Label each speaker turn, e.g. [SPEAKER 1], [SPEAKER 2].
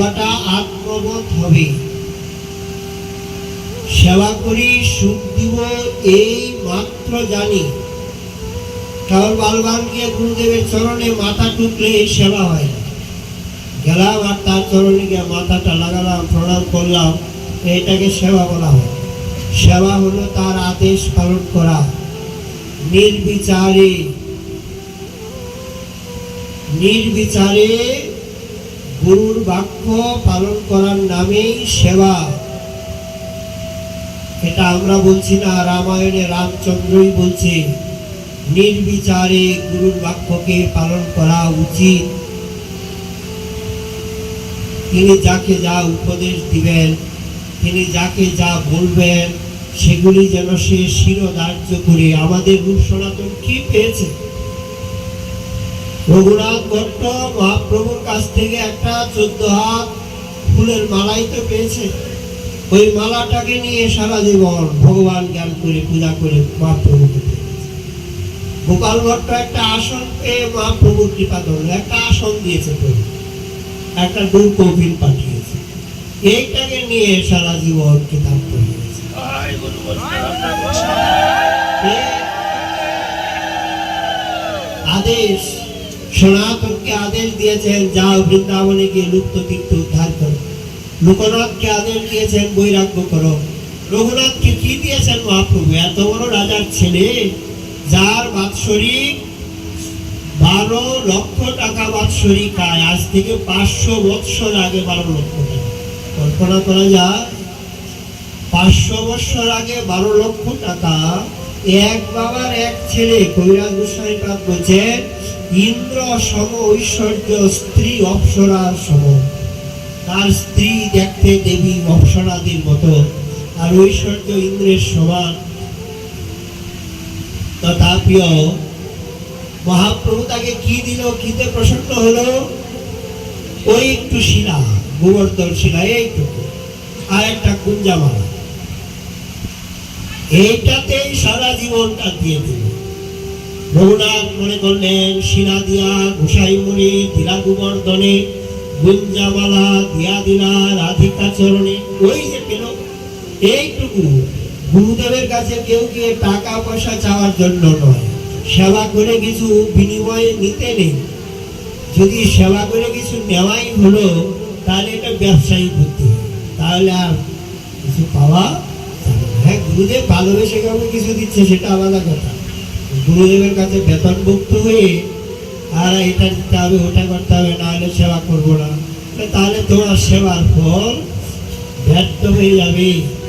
[SPEAKER 1] সেবাটা আত্মবোধ হবে। সেবা করি, সুখ দিব এই মাত্র জানি। কারণ গিয়ে গুরুদেবের চরণে মাথা টুকলে সেবা হয়। গেলাম আর তার চরণে গিয়ে মাথাটা লাগালাম, প্রণাম করলাম, এটাকে সেবা বলা হয়। সেবা হলো তার আদেশ পালন করা। নির্বিচারে নির্বিচারে গুরুর বাক্য পালন করার নামেই সেবা। এটা আমরা বলছি না, রামায়ণে রামচন্দ্রই বলছে, নির্বিচারে গুরুর বাক্যকে পালন করা উচিত। তিনি যাকে যা উপদেশ দিবেন, তিনি যাকে যা বলবেন, সেগুলি যেন সে শিরোধার্য করে আমাদের রূপ সনাতন কি পেয়েছে? রঘুনাথ ভট্ট কাছ থেকে একটা চোদ্দ হাত ফুলের মালাই তো পেয়েছে। ওই মালাটাকে নিয়ে সারা জীবন ভগবান জ্ঞান করে পূজা করে মহাপ্রভুকে। গোপাল ভট্ট একটা আসন পেয়ে কৃপা করল। একটা আসন দিয়েছে প্রভু। একটা কবির পাঠিয়েছে। এইটাকে নিয়ে সারা জীবন কিতাব পড়িয়েছে আদেশ সনাতনকে আদেশ দিয়েছেন, যাও বৃন্দাবনে গিয়ে লুপ্ত তীর্থ উদ্ধার করো। লোকনাথকে আদেশ দিয়েছেন, বৈরাগ্য করো। রঘুনাথকে কি দিয়েছেন মহাপ্রভু? এত বড় রাজার ছেলে, যার বাৎসরিক বারো লক্ষ টাকা বাৎসরিক আয়। আজ থেকে পাঁচশো বৎসর আগে বারো লক্ষ টাকা। কল্পনা করা যায়, পাঁচশো বৎসর আগে বারো লক্ষ টাকা এক বাবার এক ছেলে কৈরাজ গোস্বামী পাঠ বলছেন, ইন্দ্র সম ঐশ্বর্য, স্ত্রী অপ্সরার সম। তার স্ত্রী দেখতে দেবী অপ্সরাদির মতো, আর ঐশ্বর্য ইন্দ্রের সমান। তথাপিও মহাপ্রভু তাকে কি দিল, কিতে প্রসন্ন হলো? ওই একটু শিলা, গোবর্ধন শিলা, এইটুকু। আর একটা কুঞ্জামালা। এইটাতেই সারা জীবনটা দিয়ে দিল। রঘুনাথ মনে করলেন, শিলা দিয়া ঘুষাই মুড়ি দিলা গোবর্ধনে, গুঞ্জামালা দিয়া দিলা রাধিকা চরণে, ওই যে পেল, এইটুকু। গুরুদেবের কাছে কেউ গিয়ে টাকা পয়সা চাওয়ার জন্য নয়। সেবা করে কিছু বিনিময়ে নিতে নেই। যদি সেবা করে কিছু নেওয়াই হলো, তাহলে এটা ব্যবসায়ী বুদ্ধি। তাহলে আর কিছু পাওয়া গুরুদেব ভালোবেসে কাউকে কিছু দিচ্ছে সেটা আলাদা কথা। গুরুদেবের কাছে বেতনভুক্ত হয়ে, আর, এটা দিতে হবে, ওটা করতে হবে না হলে সেবা করব না। তাহলে তোমার সেবার ফল ব্যর্থ হয়ে যাবে।